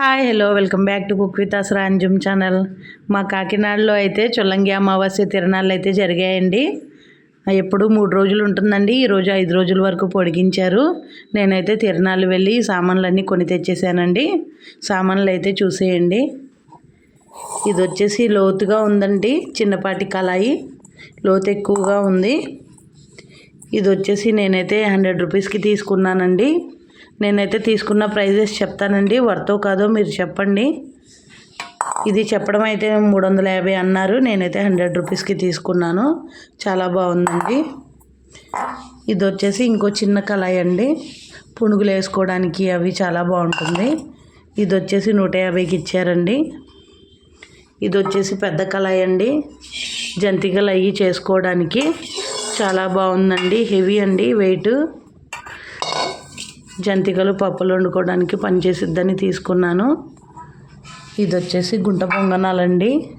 Hi hello welcome back to cook with Asaranjum channel. మా కాకినాడలో అయితే చొల్లంగి అమావాస్య తిరణాలు అయితే జరిగాయండి. ఎప్పుడు మూడు రోజులు ఉంటుందండి. ఈరోజు ఐదు రోజుల వరకు పొడిగించారు. నేనైతే తిరణాలు వెళ్ళి సామాన్లన్నీ కొని తెచ్చేసానండి. సామాన్లు అయితే చూసేయండి. ఇది వచ్చేసి లోతుగా ఉందండి చిన్నపాటి కళాయి. లోతు ఎక్కువగా ఉంది. ఇది వచ్చేసి నేనైతే హండ్రెడ్ రూపీస్కి తీసుకున్నానండి. నేనైతే తీసుకున్న ప్రైజెస్ చెప్తానండి. వర్తో కాదో మీరు చెప్పండి. ఇది చెప్పడం అయితే మూడు వందల యాభై అన్నారు. నేనైతే హండ్రెడ్ రూపీస్కి తీసుకున్నాను. చాలా బాగుందండి. ఇది వచ్చేసి ఇంకో చిన్న కళాయి అండి. పునుగులు వేసుకోవడానికి అవి చాలా బాగుంటుంది. ఇది వచ్చేసి నూట యాభైకి ఇచ్చారండి. ఇది వచ్చేసి పెద్ద కళాయి అండి. జంతికలు అవి చేసుకోవడానికి చాలా బాగుందండి. హెవీ అండి వెయిట్. జంతికలు పప్పులు వండుకోవడానికి పనిచేసిద్దని తీసుకున్నాను. ఇది వచ్చేసి గుంట పొంగనాలండి.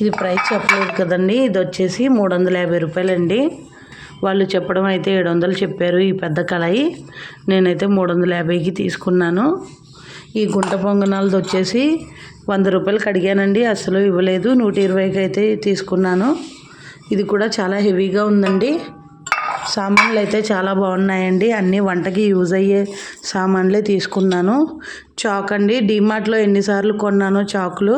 ఇది ప్రైస్ చెప్పలేదు కదండి. ఇది వచ్చేసి మూడు వందల యాభై రూపాయలండి. వాళ్ళు చెప్పడం అయితే ఏడు వందలు చెప్పారు ఈ పెద్ద కళాయి. నేనైతే మూడు వందల యాభైకి తీసుకున్నాను. ఈ గుంట పొంగనాలది వచ్చేసి వంద రూపాయలకి అడిగానండి అసలు ఇవ్వలేదు. నూట ఇరవైకి అయితే తీసుకున్నాను. ఇది కూడా చాలా హెవీగా ఉందండి. సామాన్లు అయితే చాలా బాగున్నాయండి. అన్నీ వంటకి యూజ్ అయ్యే సామాన్లే తీసుకున్నాను. చాక్ అండి. డీమార్ట్లో ఎన్నిసార్లు కొన్నానో చాకులు.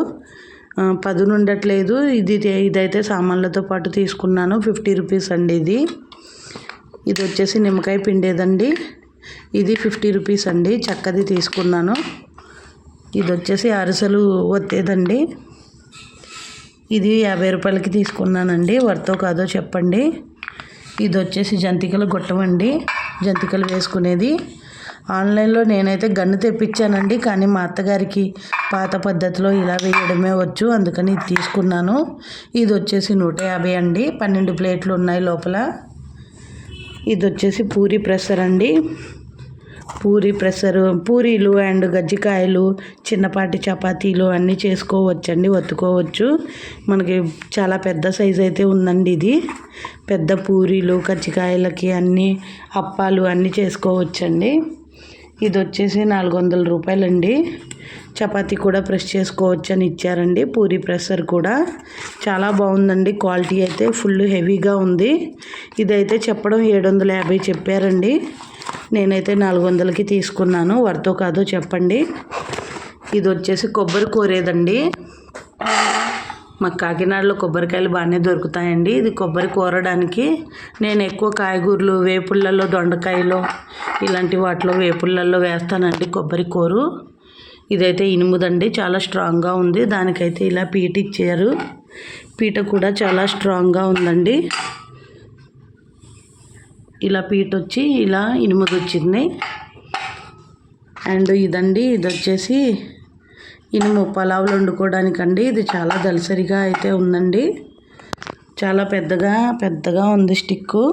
పదునుండట్లేదు. పదును ఉండట్లేదు ఇది ఇదైతే సామాన్లతో పాటు తీసుకున్నాను. ఫిఫ్టీ రూపీస్ అండి ఇది. ఇది వచ్చేసి నిమ్మకాయ పిండేదండి. ఇది ఫిఫ్టీ రూపీస్ అండి. చక్కది తీసుకున్నాను. ఇది వచ్చేసి అరిసెలు వత్తేదండి ఇది యాభై రూపాయలకి తీసుకున్నానండి. వర్తో కాదో చెప్పండి. ఇది వచ్చేసి జంతికల గొట్టమండి. జంతికలు వేసుకునేది. ఆన్లైన్లో నేనైతే గన్ను తెప్పించానండి కానీ మా అత్తగారికి పాత పద్ధతిలో ఇలా వేయడమే వచ్చు అందుకని ఇది తీసుకున్నాను. ఇది వచ్చేసి నూట యాభై అండి. పన్నెండు ప్లేట్లు ఉన్నాయి లోపల. ఇది వచ్చేసి పూరి ప్రెసర్ అండి. పూరి ప్రెసరు పూరీలు అండ్ గజ్జికాయలు చిన్నపాటి చపాతీలు అన్నీ చేసుకోవచ్చండి వత్తుకోవచ్చు మనకి చాలా పెద్ద సైజ్ అయితే ఉందండి ఇది. పెద్ద పూరీలు కజ్జికాయలకి అన్నీ అప్పాలు అన్నీ చేసుకోవచ్చండి. ఇది వచ్చేసి నాలుగు వందల రూపాయలండి. చపాతీ కూడా ప్రెస్ చేసుకోవచ్చు అని ఇచ్చారండి పూరి ప్రెషర్ కూడా. చాలా బాగుందండి క్వాలిటీ అయితే ఫుల్ హెవీగా ఉంది. ఇదైతే చెప్పడం ఏడు వందల యాభై చెప్పారండి. నేనైతే నాలుగు వందలకి తీసుకున్నాను. వర్తో కాదో చెప్పండి. ఇది వచ్చేసి కొబ్బరి కూరేదండి. మా కాకినాడలో కొబ్బరికాయలు బాగానే దొరుకుతాయండి. ఇది కొబ్బరి కూరడానికి. నేను ఎక్కువ కాయగూరలు వేపుళ్ళల్లో దొండకాయలు ఇలాంటి వాటిలో వేపుళ్ళల్లో వేస్తానండి కొబ్బరి కూరు. ఇదైతే ఇనుముదండి. చాలా స్ట్రాంగ్గా ఉంది. దానికైతే ఇలా పీట ఇచ్చారు. పీట కూడా చాలా స్ట్రాంగ్గా ఉందండి. ఇలా పీట వచ్చి ఇలా ఇనుముది వచ్చింది అండ్ ఇదండి ఇది వచ్చేసి ఇనుము పలావులు వండుకోవడానికండి. ఇది చాలా దలసరిగా అయితే ఉందండి. చాలా పెద్దగా పెద్దగా ఉంది స్టిక్కు.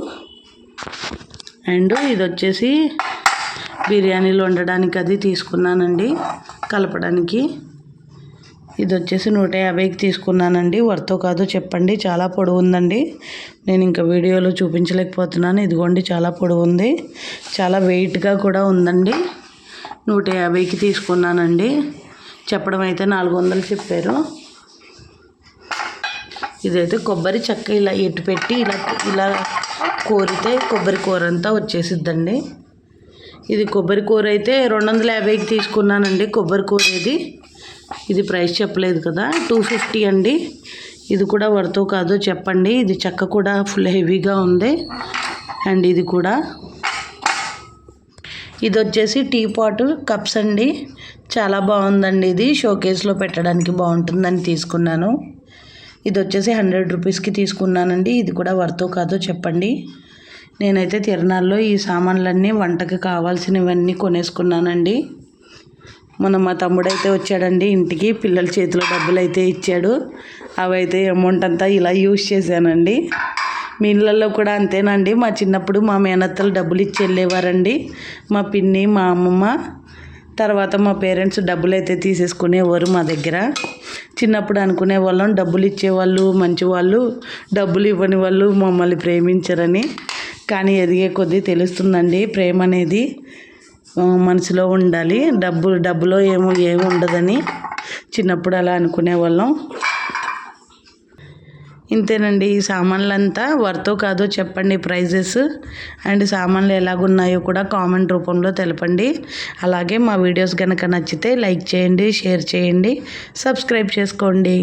అండ్ ఇది వచ్చేసి బిర్యానీలు వండడానికి అది తీసుకున్నానండి కలపడానికి. ఇది వచ్చేసి నూట యాభైకి తీసుకున్నానండి. వర్తో కాదో చెప్పండి. చాలా పొడవు ఉందండి నేను ఇంకా వీడియోలో చూపించలేకపోతున్నాను. ఇదిగోండి చాలా పొడవు ఉంది చాలా వెయిట్గా కూడా ఉందండి. నూట యాభైకి తీసుకున్నానండి. చెప్పడం అయితే నాలుగు వందలు చెప్పారు. ఇదైతే కొబ్బరి చెక్క ఇలా ఎట్టు పెట్టి ఇలా ఇలా కోరితే కొబ్బరి కూర అంతా వచ్చేసిద్దండి. ఇది కొబ్బరి కూర అయితే రెండు వందల యాభైకి తీసుకున్నానండి. కొబ్బరి కూర ఇది ఇది ప్రైస్ చెప్పలేదు కదా టూ ఫిఫ్టీ అండి. ఇది కూడా వర్తో కాదో చెప్పండి. ఇది చెక్క కూడా ఫుల్ హెవీగా ఉంది. అండ్ ఇది కూడా. ఇది వచ్చేసి టీ పాట్ కప్స్ అండి. చాలా బాగుందండి ఇది. షోకేస్లో పెట్టడానికి బాగుంటుందని తీసుకున్నాను. ఇది వచ్చేసి హండ్రెడ్ రూపీస్కి తీసుకున్నానండి. ఇది కూడా వర్తో కాదో చెప్పండి. నేనైతే తిరణాల్లో ఈ సామాన్లన్నీ వంటకి కావాల్సినవన్నీ కొనేసుకున్నానండి. మొన్న మా తమ్ముడు అయితే వచ్చాడండి ఇంటికి. పిల్లల చేతిలో డబ్బులు అయితే ఇచ్చాడు. అవైతే అమౌంట్ అంతా ఇలా యూజ్ చేశానండి. మీ ఇళ్ళల్లో కూడా అంతేనండి. మా చిన్నప్పుడు మా మేనత్తలు డబ్బులు ఇచ్చి వెళ్ళేవారండి. మా పిన్ని మా అమ్మమ్మ తర్వాత మా పేరెంట్స్ డబ్బులు అయితే తీసేసుకునేవారు మా దగ్గర. చిన్నప్పుడు అనుకునే వాళ్ళం డబ్బులు ఇచ్చేవాళ్ళు మంచివాళ్ళు డబ్బులు ఇవ్వని వాళ్ళు మమ్మల్ని ప్రేమించరని. కానీ ఎదిగే కొద్దీ తెలుస్తుందండి ప్రేమ అనేది మనసులో ఉండాలి. డబ్బు డబ్బులో ఏమో ఏమి ఉండదని చిన్నప్పుడు అలా అనుకునేవాళ్ళం. ఇంతేనండి ఈ సామాన్లంతా వర్తో కాదో చెప్పండి ప్రైజెస్. అండ్ సామాన్లు ఎలాగున్నాయో కూడా కామెంట్ రూపంలో తెలపండి. అలాగే మా వీడియోస్ కనుక నచ్చితే లైక్ చేయండి షేర్ చేయండి సబ్స్క్రైబ్ చేసుకోండి.